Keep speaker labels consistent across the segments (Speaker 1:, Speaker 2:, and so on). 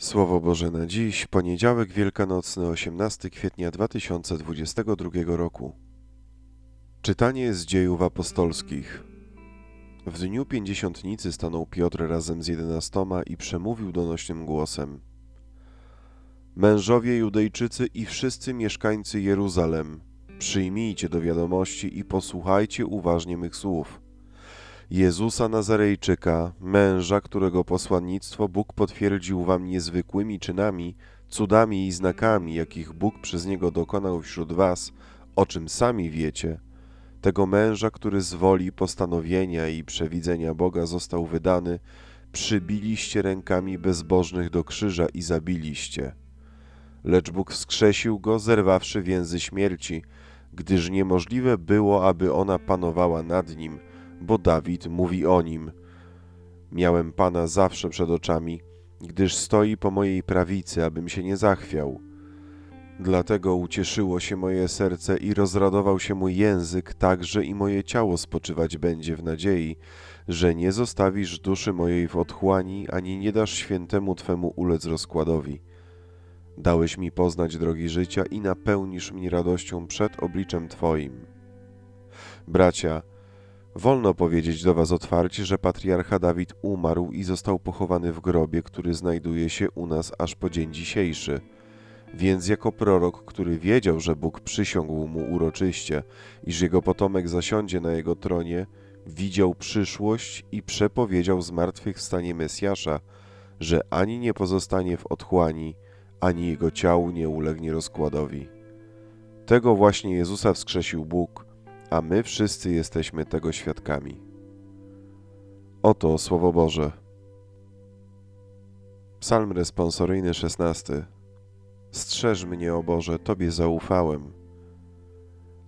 Speaker 1: Słowo Boże na dziś, poniedziałek wielkanocny, 18 kwietnia 2022 roku. Czytanie z dziejów apostolskich. W dniu pięćdziesiątnicy stanął Piotr razem z jedenastoma i przemówił donośnym głosem. Mężowie Judejczycy i wszyscy mieszkańcy Jeruzalem, przyjmijcie do wiadomości i posłuchajcie uważnie mych słów. Jezusa Nazarejczyka, męża, którego posłannictwo Bóg potwierdził wam niezwykłymi czynami, cudami i znakami, jakich Bóg przez niego dokonał wśród was, o czym sami wiecie, tego męża, który z woli postanowienia i przewidzenia Boga został wydany, przybiliście rękami bezbożnych do krzyża i zabiliście. Lecz Bóg wskrzesił go, zerwawszy więzy śmierci, gdyż niemożliwe było, aby ona panowała nad nim – bo Dawid mówi o nim. Miałem Pana zawsze przed oczami, gdyż stoi po mojej prawicy, abym się nie zachwiał. Dlatego ucieszyło się moje serce i rozradował się mój język, także i moje ciało spoczywać będzie w nadziei, że nie zostawisz duszy mojej w otchłani, ani nie dasz świętemu Twemu ulec rozkładowi. Dałeś mi poznać drogi życia i napełnisz mnie radością przed obliczem Twoim. Bracia, Wolno powiedzieć do Was otwarcie, że patriarcha Dawid umarł i został pochowany w grobie, który znajduje się u nas aż po dzień dzisiejszy. Więc jako prorok, który wiedział, że Bóg przysiągł mu uroczyście, iż jego potomek zasiądzie na jego tronie, widział przyszłość i przepowiedział zmartwychwstanie Mesjasza, że ani nie pozostanie w otchłani, ani jego ciału nie ulegnie rozkładowi. Tego właśnie Jezusa wskrzesił Bóg – a my wszyscy jesteśmy tego świadkami. Oto Słowo Boże. Psalm responsoryjny 16. Strzeż mnie, o Boże, Tobie zaufałem.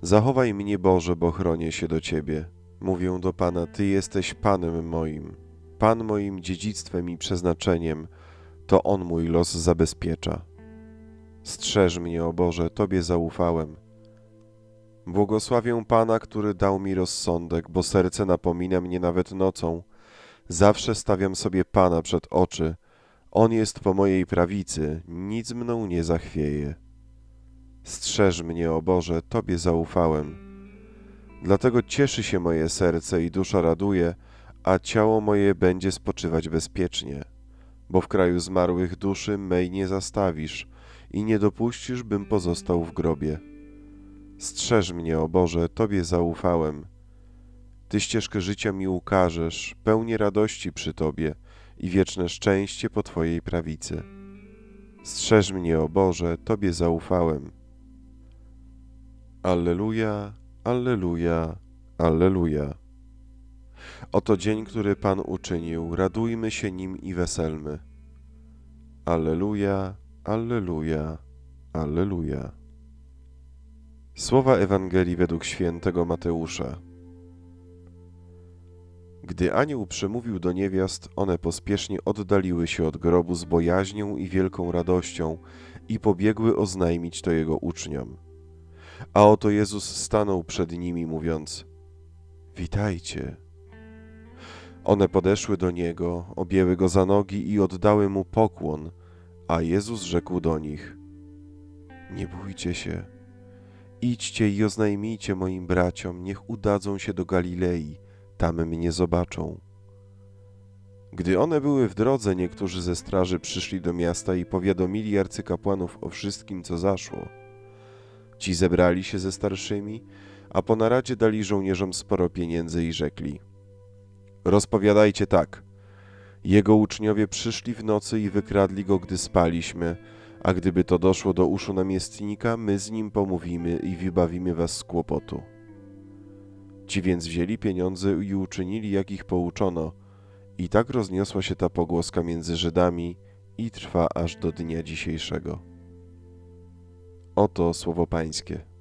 Speaker 1: Zachowaj mnie, Boże, bo chronię się do Ciebie. Mówię do Pana, Ty jesteś Panem moim, Pan moim dziedzictwem i przeznaczeniem, to On mój los zabezpiecza. Strzeż mnie, o Boże, Tobie zaufałem. Błogosławię Pana, który dał mi rozsądek, bo serce napomina mnie nawet nocą. Zawsze stawiam sobie Pana przed oczy. On jest po mojej prawicy, nic mną nie zachwieje. Strzeż mnie, o Boże, Tobie zaufałem. Dlatego cieszy się moje serce i dusza raduje, a ciało moje będzie spoczywać bezpiecznie. Bo w kraju zmarłych duszy mej nie zastawisz i nie dopuścisz, bym pozostał w grobie. Strzeż mnie, o Boże, Tobie zaufałem. Ty ścieżkę życia mi ukażesz, pełnię radości przy Tobie i wieczne szczęście po Twojej prawicy. Strzeż mnie, o Boże, Tobie zaufałem. Alleluja, Alleluja, Alleluja. Oto dzień, który Pan uczynił, radujmy się nim i weselmy. Alleluja, Alleluja, Alleluja. Słowa Ewangelii według świętego Mateusza. Gdy anioł przemówił do niewiast, one pospiesznie oddaliły się od grobu z bojaźnią i wielką radością i pobiegły oznajmić to jego uczniom. A oto Jezus stanął przed nimi, mówiąc: Witajcie. One podeszły do niego, objęły go za nogi i oddały mu pokłon, a Jezus rzekł do nich: Nie bójcie się Idźcie i oznajmijcie moim braciom, niech udadzą się do Galilei, tam mnie zobaczą. Gdy one były w drodze, niektórzy ze straży przyszli do miasta i powiadomili arcykapłanów o wszystkim, co zaszło. Ci zebrali się ze starszymi, a po naradzie dali żołnierzom sporo pieniędzy i rzekli: Rozpowiadajcie tak. Jego uczniowie przyszli w nocy i wykradli go, gdy spaliśmy a gdyby to doszło do uszu namiestnika, my z nim pomówimy i wybawimy was z kłopotu. Ci więc wzięli pieniądze i uczynili, jak ich pouczono, i tak rozniosła się ta pogłoska między Żydami i trwa aż do dnia dzisiejszego. Oto słowo Pańskie.